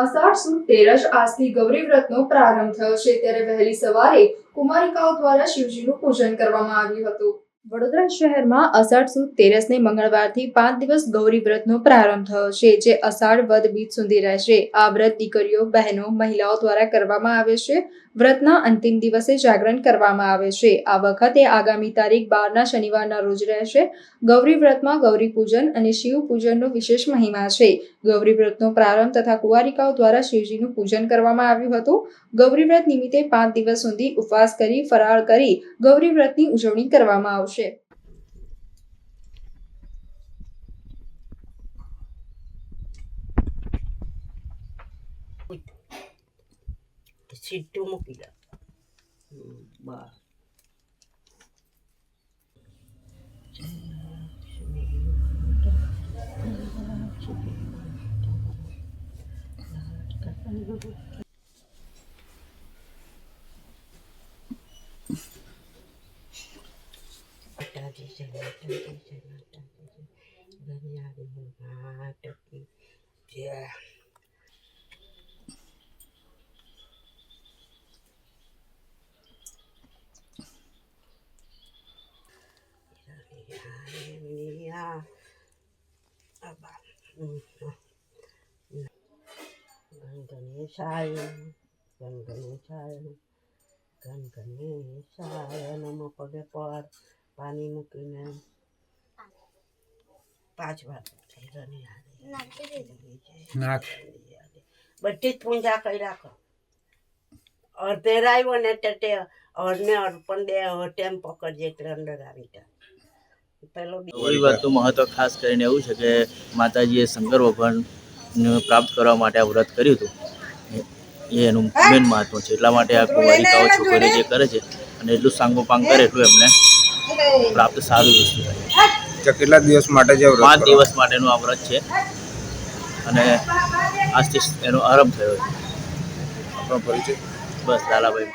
અષાઢ સુદ તેરસ આજથી ગૌરી વ્રતનો પ્રારંભ થયો છે. ત્યારે વહેલી સવારે કુમારિકાઓ દ્વારા શિવજીનું પૂજન કરવામાં આવ્યું હતું. વડોદરા શહેરમાં અષાઢ સુદ તેરસને મંગળવારથી પાંચ દિવસ ગૌરી વ્રતનો પ્રારંભ થયો છે, જે અષાઢ વદ બીજ સુધી રહેશે. આ વ્રત દીકરીઓ, બહેનો, મહિલાઓ દ્વારા કરવામાં આવે છે. વ્રતના અંતિમ દિવસે જાગરણ કરવામાં આવે છે. આ વખતે આગામી તારીખ બારના શનિવારના રોજ રહેશે. ગૌરી વ્રતમાં ગૌરી પૂજન અને શિવ પૂજનનો વિશેષ મહિમા છે. ગૌરી વ્રતનો પ્રારંભ તથા કુંવારિકાઓ દ્વારા શિવજીનું પૂજન કરવામાં આવ્યું હતું. ગૌરી વ્રત નિમિત્તે પાંચ દિવસ સુધી ઉપવાસ કરી, ફરાળ કરી ગૌરી વ્રતની ઉજવણી કરવામાં આવશે. સીટું મૂકી દે. બસ. માતાજી જય માતાજી જય માતાજી Aber. ગણગણેશાય ગણગણેશાય ગણગણેશાય નમો પગે પર પાણી મૂકીને પાંચ વાર નાખ. બધી જ પૂજા કરી રાખો અડધે આવ્યો ને તે અડને અર્પણ દે ટેમ પકડજે એટલે અંદર આવી જાય કોઈ વાત મહત્વ ખાસ કરીને એવું છે કે માતાજીએ શંકર ભગવાન પ્રાપ્ત કરવા માટે આ વ્રત કર્યું હતું એ- એનું મેન મહત્વ છે. એટલા માટે આ કુંવારિકાઓ છોકરીઓ જે કરે છે અને એટલું સાંગોપાંગ કરે એટલું એમને પ્રાપ્ત સારું વસ્તુ થાય કેટલા દિવસ માટે જે પાંચ દિવસ માટેનું આ વ્રત છે. અને આજથી એનો આરંભ થયો છે. આપણો પરિચય? બસ લાલાભાઈ